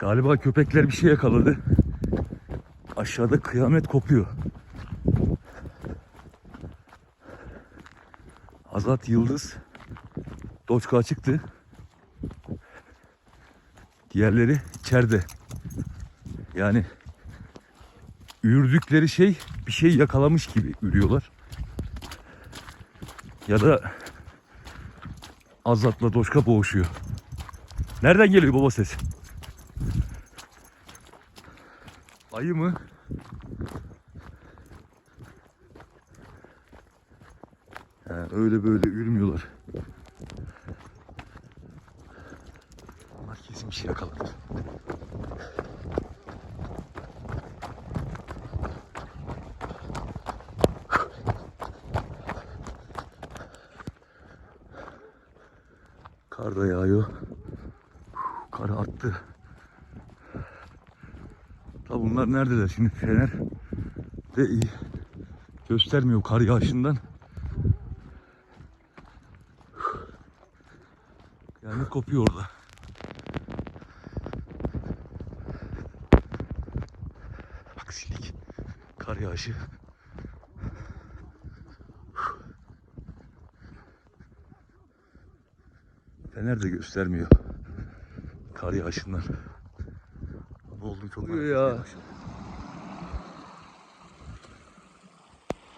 Galiba köpekler bir şey yakaladı. Aşağıda kıyamet kopuyor. Azat Yıldız Doçka çıktı. Diğerleri içeride. Yani ürdükleri şey bir şey yakalamış gibi ürüyorlar. Ya da Azat'la Doçka boğuşuyor. Nereden geliyor baba ses? Ayı mı? He, öyle böyle ürmüyorlar. Onlar kesin bir şey yakaladı. Kar da yağıyor. Kar arttı. Ta bunlar neredeler şimdi fener de iyi göstermiyor kar yağışından. Yani kopuyor orada. Bak silik. Kar yağışı. Fener de göstermiyor. Kar yağışından. Ne oldu çok ya.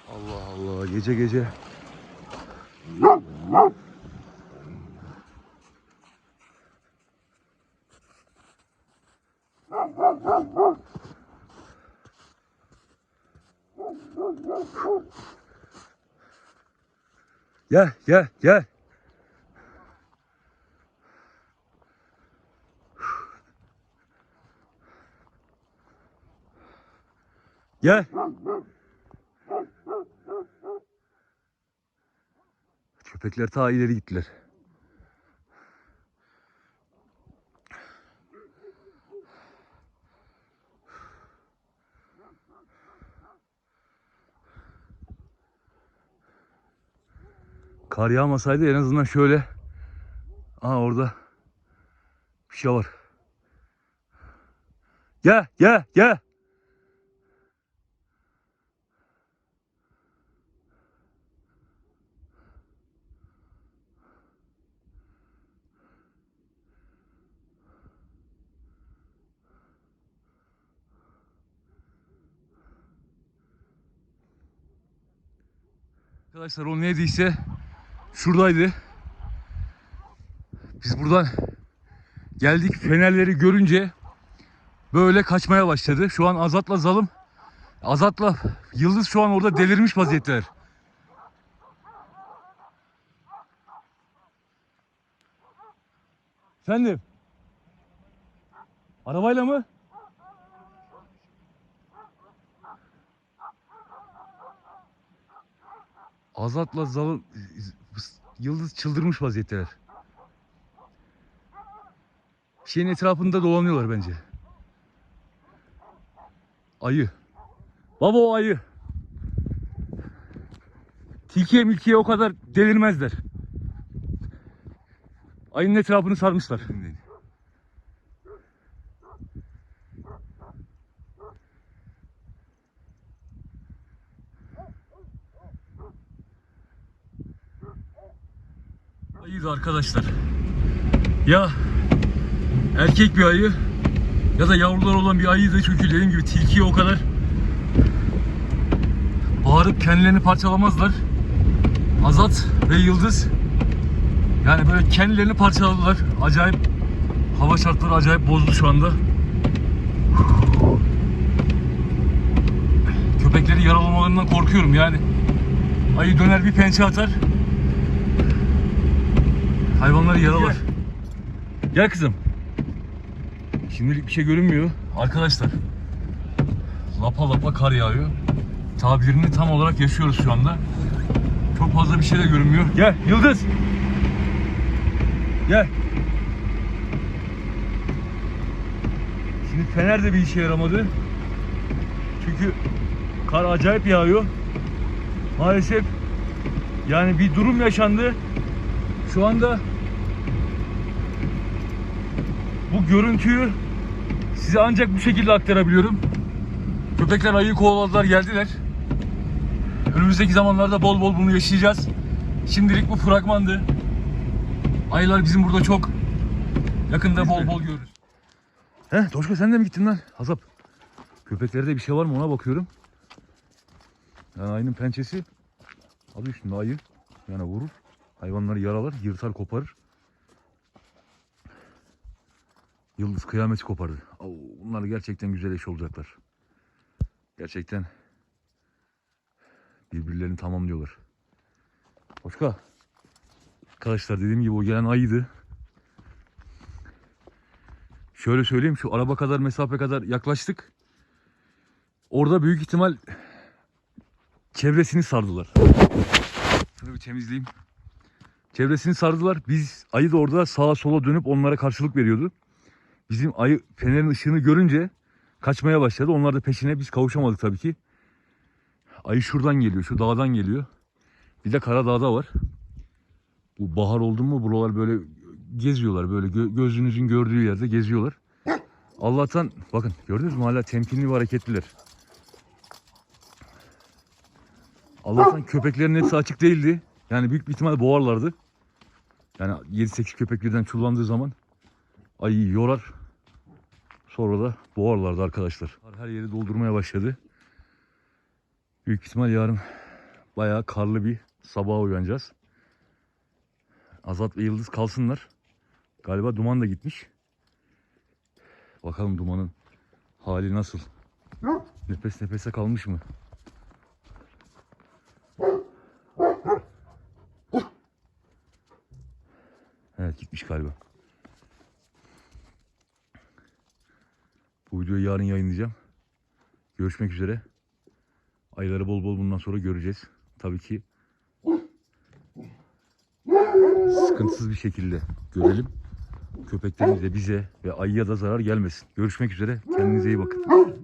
Allah Allah gece gece. Gel gel gel. Gel. Köpekler ta ileri gittiler. Kar yağmasaydı en azından şöyle. Aa orada bir şey var. Gel gel gel. Arkadaşlar o neydiyse şuradaydı. Biz buradan geldik fenerleri görünce böyle kaçmaya başladı. Şu an Azat'la Zalım Azat'la Yıldız şu an orada delirmiş vaziyetteler. Efendim? Arabayla mı? Azat'la Zalım Yıldız çıldırmış vaziyetteler. Şeyin etrafında dolanıyorlar bence. Ayı. Baba o ayı. Tilkiye milkiye o kadar delirmezler. Ayının etrafını sarmışlar. Ayıydı arkadaşlar. Ya erkek bir ayı ya da yavrular olan bir ayıydı çünkü dediğim gibi tilkiye o kadar bağırıp kendilerini parçalamazlar. Azat ve Yıldız yani böyle kendilerini parçaladılar. Acayip hava şartları acayip bozdu şu anda. Köpekleri yaralamalarından korkuyorum yani. Ayı döner bir pençe atar. Hayvanları yaralar. Gel kızım. Şimdilik bir şey görünmüyor. Arkadaşlar. Lapa lapa kar yağıyor. Tabirini tam olarak yaşıyoruz şu anda. Çok fazla bir şey de görünmüyor. Gel Yıldız. Gel. Şimdi fener de bir işe yaramadı. Çünkü kar acayip yağıyor. Maalesef yani bir durum yaşandı. Şu anda bu görüntüyü Size ancak bu şekilde aktarabiliyorum. Köpekler ayıyı kovaladılar geldiler. Önümüzdeki zamanlarda bol bol bunu yaşayacağız. Şimdilik bu fragmandı. Ayılar bizim burada çok. Yakında bol bol görürüz. He Toşka sen de mi gittin lan? Hazap. Köpeklerde bir şey var mı ona bakıyorum. Yani ayının pençesi. Adı üstünde ayı. Yani vurur. Hayvanları yaralar, yırtar, koparır. Yıldız kıyameti kopardı. Bunlar gerçekten güzel eş olacaklar. Gerçekten birbirlerini tamamlıyorlar. Hoşka. Arkadaşlar dediğim gibi o gelen ayıydı. Şöyle söyleyeyim şu araba kadar mesafe kadar yaklaştık. Orada büyük ihtimal çevresini sardılar. Şunu bir temizleyeyim. Çevresini sardılar. Biz ayı da orada sağa sola dönüp onlara karşılık veriyordu. Bizim ayı fenerin ışığını görünce kaçmaya başladı. Onlar da peşine biz kavuşamadık tabii ki. Ayı şuradan geliyor, şu dağdan geliyor. Bir de Karadağ'da var. Bu bahar oldu mu buralar böyle geziyorlar böyle gö- gözünüzün gördüğü yerde geziyorlar. Allah'tan bakın gördünüz mü hala temkinli ve hareketliler. Allah'tan köpeklerin hepsi açık değildi. Yani büyük bir ihtimal boğarlardı. Yani 7-8 köpek birden çullandığı zaman ayıyı yorar. Sonra da boğarlardı arkadaşlar. Her yeri doldurmaya başladı. Büyük ihtimal yarın bayağı karlı bir sabaha uyanacağız. Azat ve Yıldız kalsınlar. Galiba duman da gitmiş. Bakalım dumanın hali nasıl? Nefes nefese kalmış mı? Evet gitmiş galiba. Videoyu yarın yayınlayacağım. Görüşmek üzere. Ayları bol bol bundan sonra göreceğiz. Tabii ki sıkıntısız bir şekilde görelim. Köpeklerimize, bize ve ayıya da zarar gelmesin. Görüşmek üzere. Kendinize iyi bakın.